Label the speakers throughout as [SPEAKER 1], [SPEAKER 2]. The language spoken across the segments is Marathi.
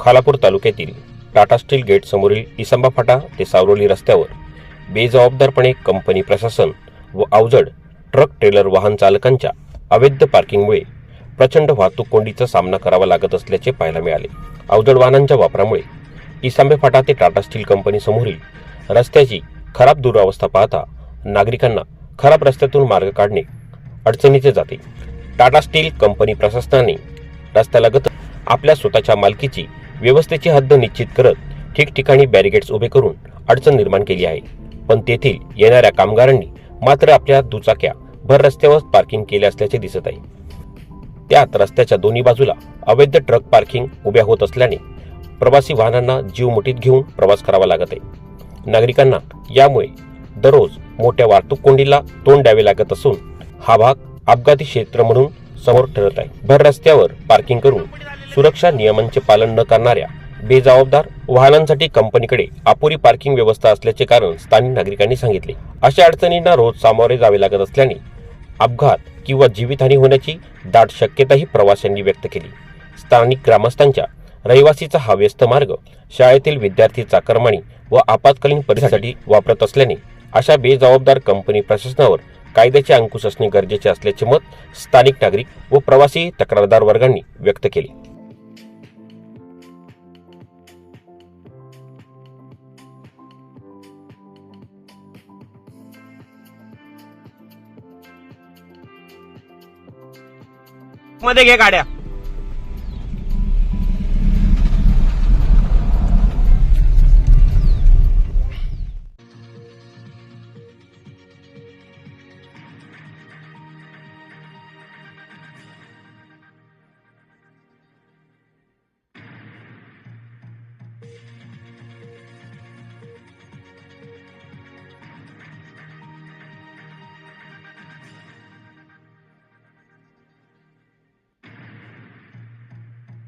[SPEAKER 1] खालापूर तालुक्यातील टाटा स्टील गेट समोरील इसंबा फाटा ते सावरोली रस्त्यावर बेजबाबदारपणे कंपनी प्रशासन व अवजड ट्रक ट्रेलर वाहन चालकांच्या अवैध पार्किंगमुळे प्रचंड वाहतूक कोंडीचा सामना करावा लागत असल्याचे पाहायला मिळाले. अवजड वाहनांच्या वापरामुळे इसांबे फाटा ते टाटा स्टील कंपनी समोरील रस्त्याची खराब दुरावस्था पाहता नागरिकांना खराब रस्त्यातून मार्ग काढणे अडचणीचे जाते. टाटा स्टील कंपनी प्रशासनाने रस्त्यालगत आपल्या स्वतःच्या मालकीची व्यवस्थेची हद्द निश्चित करत ठिकठिकाणी बॅरिगेड्स उभे करून अडचण निर्माण केली आहे. पण तेथील येणाऱ्या कामगारांनी मात्र आपल्या दुचाक्या भर रस्त्यावर पार्किंग केले असल्याचे दिसत आहे. त्यात रस्त्याच्या दोन्ही बाजूला अवैध ट्रक पार्किंग उभ्या होत असल्याने प्रवासी वाहनांना जीव मुठीत घेऊन प्रवास करावा लागत आहे. नागरिकांना यामुळे दररोज मोठ्या वाहतूक कोंडीला तोंड द्यावे लागत असून हा भाग अपघाती क्षेत्र म्हणून समोर ठरत आहे. भर रस्त्यावर पार्किंग करून सुरक्षा नियमांचे पालन न करणाऱ्या बेजबाबदार वाहनांसाठी कंपनीकडे अपुरी पार्किंग व्यवस्था असल्याचे कारण स्थानिक नागरिकांनी सांगितले. अशा अडचणींना रोज सामोरे जावे लागत असल्याने अपघात किंवा जीवितहानी होण्याची दाट शक्यताही प्रवाशांनी व्यक्त केली. स्थानिक ग्रामस्थांच्या रहिवासीचा हा व्यस्त मार्ग शाळेतील विद्यार्थी चाकरमानी व आपत्कालीन परिस्थितीसाठी वापरत असल्याने अशा बेजबाबदार कंपनी प्रशासनावर कायद्याचे अंकुश असणे गरजेचे असल्याचे मत स्थानिक नागरिक व प्रवासी तक्रारदार वर्गांनी व्यक्त केले.
[SPEAKER 2] मध्ये घे गाड्या.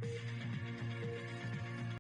[SPEAKER 2] Thank you.